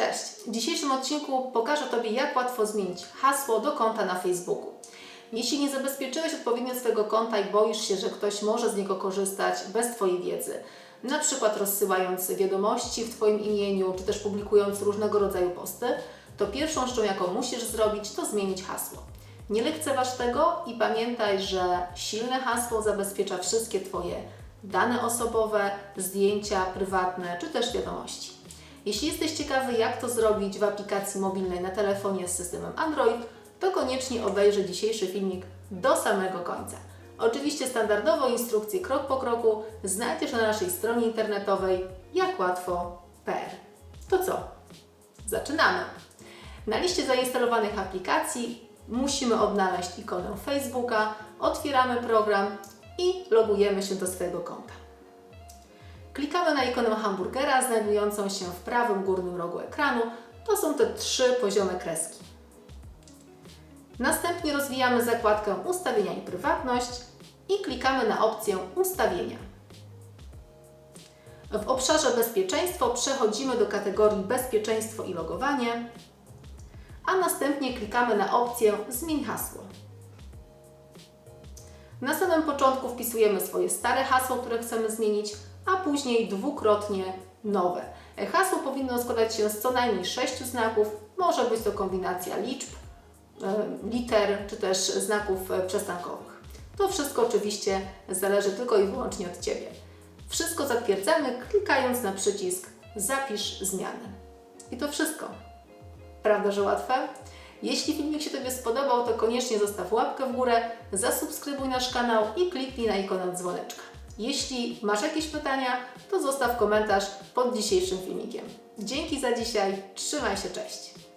Cześć! W dzisiejszym odcinku pokażę Tobie, jak łatwo zmienić hasło do konta na Facebooku. Jeśli nie zabezpieczyłeś odpowiednio swojego konta i boisz się, że ktoś może z niego korzystać bez Twojej wiedzy, na przykład rozsyłając wiadomości w Twoim imieniu, czy też publikując różnego rodzaju posty, to pierwszą rzeczą, jaką musisz zrobić, to zmienić hasło. Nie lekceważ tego i pamiętaj, że silne hasło zabezpiecza wszystkie Twoje dane osobowe, zdjęcia prywatne, czy też wiadomości. Jeśli jesteś ciekawy, jak to zrobić w aplikacji mobilnej na telefonie z systemem Android, to koniecznie obejrzyj dzisiejszy filmik do samego końca. Oczywiście standardowo instrukcje krok po kroku znajdziesz na naszej stronie internetowej jakłatwo.pl. To co? Zaczynamy! Na liście zainstalowanych aplikacji musimy odnaleźć ikonę Facebooka, otwieramy program i logujemy się do swojego konta. Klikamy na ikonę hamburgera znajdującą się w prawym górnym rogu ekranu. To są te trzy poziome kreski. Następnie rozwijamy zakładkę Ustawienia i prywatność i klikamy na opcję Ustawienia. W obszarze Bezpieczeństwo przechodzimy do kategorii Bezpieczeństwo i logowanie, a następnie klikamy na opcję Zmień hasło. Na samym początku wpisujemy swoje stare hasło, które chcemy zmienić, a później dwukrotnie nowe. Hasło powinno składać się z co najmniej sześciu znaków, może być to kombinacja liczb, e, liter czy też znaków e, przestankowych. To wszystko oczywiście zależy tylko i wyłącznie od Ciebie. Wszystko zatwierdzamy klikając na przycisk Zapisz zmiany. I to wszystko. Prawda, że łatwe? Jeśli filmik się Tobie spodobał, to koniecznie zostaw łapkę w górę, zasubskrybuj nasz kanał i kliknij na ikonę dzwoneczka. Jeśli masz jakieś pytania, to zostaw komentarz pod dzisiejszym filmikiem. Dzięki za dzisiaj, trzymaj się, cześć!